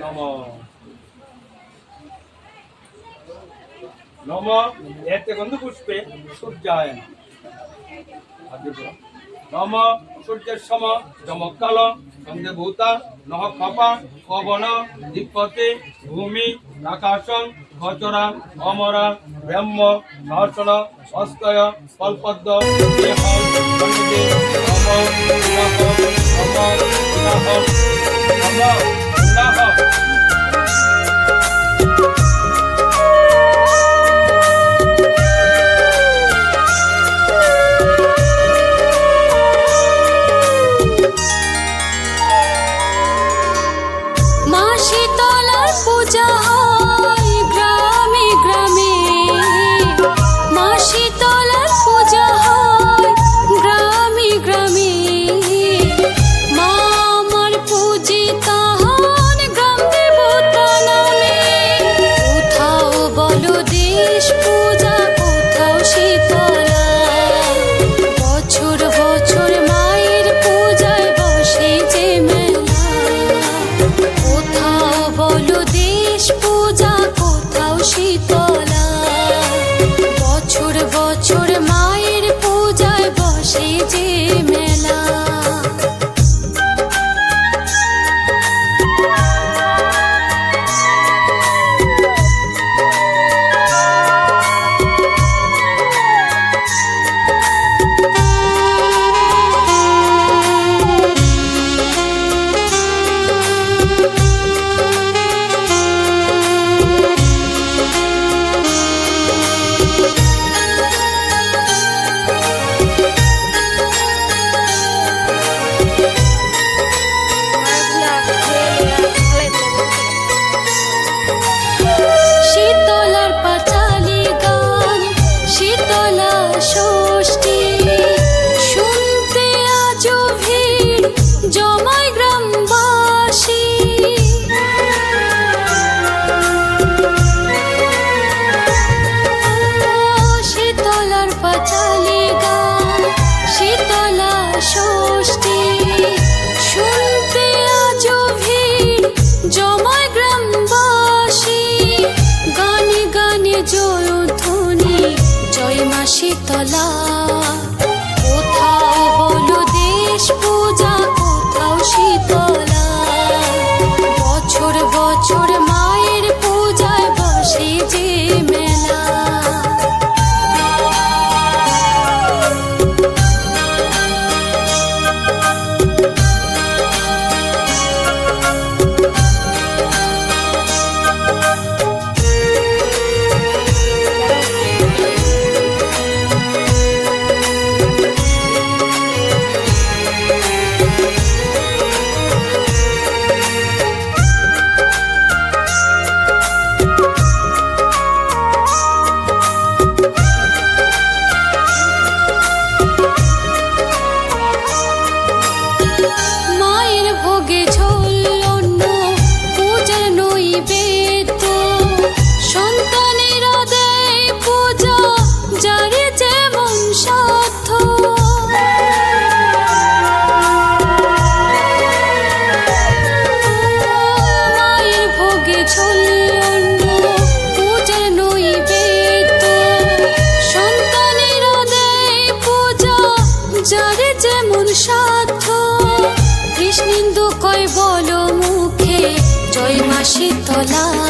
নম। নম। ಏತಗೊಂದು পুষ্পে সূর্য নম। সূর্যের সম চমৎকাল সঙ্গে ভূতা নহ খপা কবন দীপতে ভূমি আকাশম খচরা অমরা ব্রহ্ম ধর্ষণ অস্তয় কল্পদ্দ নম। শীতলা। pistola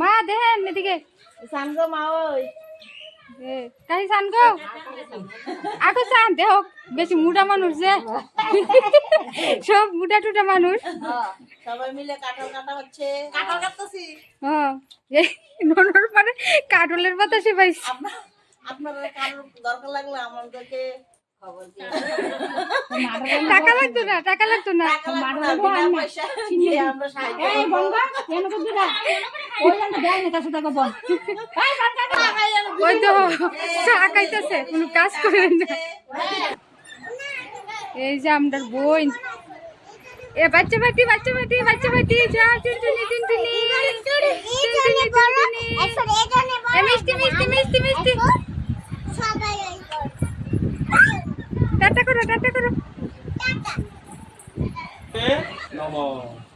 মা দেখেন এদিকে। সানগো মা ওই। কাহি সানগো? আগে সান দেহ বেশি মোটা মানুষ যে। সব মোটা টুটা মানুষ। হ্যাঁ, সবাই মিলে কাটল কাটা হচ্ছে। কাটল কাটতেছি। হ্যাঁ এই ননর পরে কাটলের বাতাসে পাইছি। আপনারা কারোর দরকার লাগলে আমাদেরকে টাকা লাগতো না এই যে আমার বোন। এ বাচ্চা বাটি বাচ্চা বাটি বাচ্চা বাটি যা মিষ্টি মিষ্টি মিষ্টি মিষ্টি। টাটা করো টাটা করো। হ্যাঁ? টাটা নমস্কার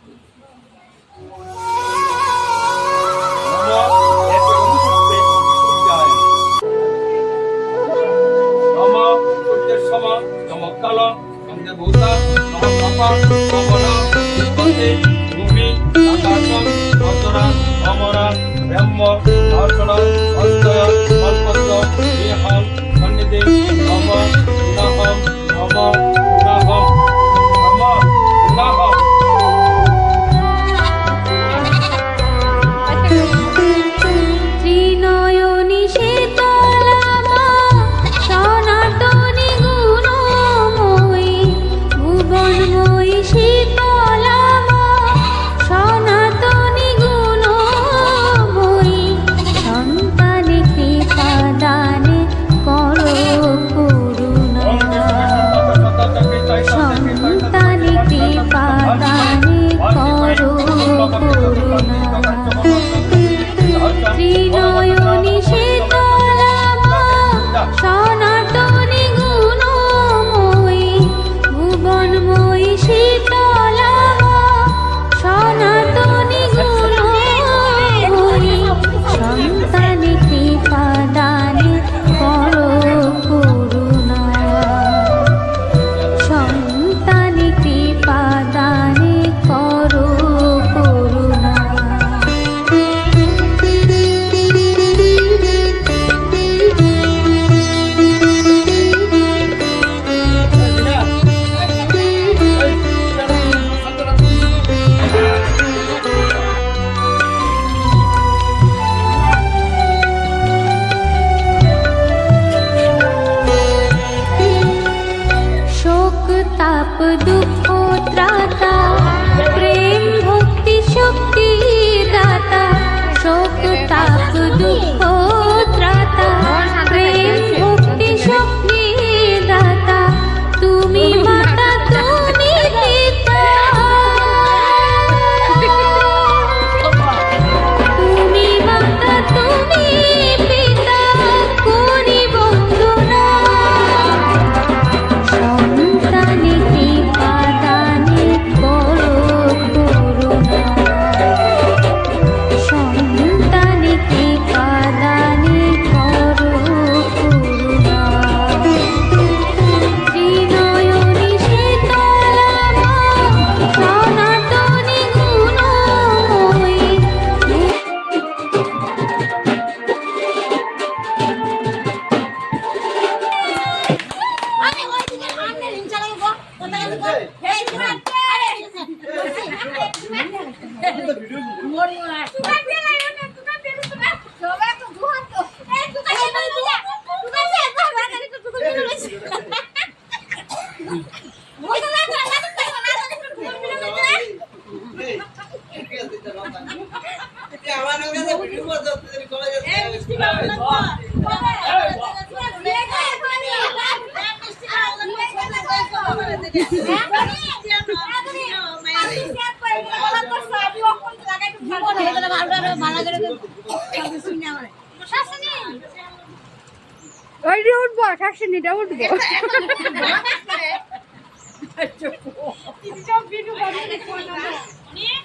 ওই উঠবো শাকসিনিটা উঠবো।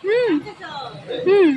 হুম হুম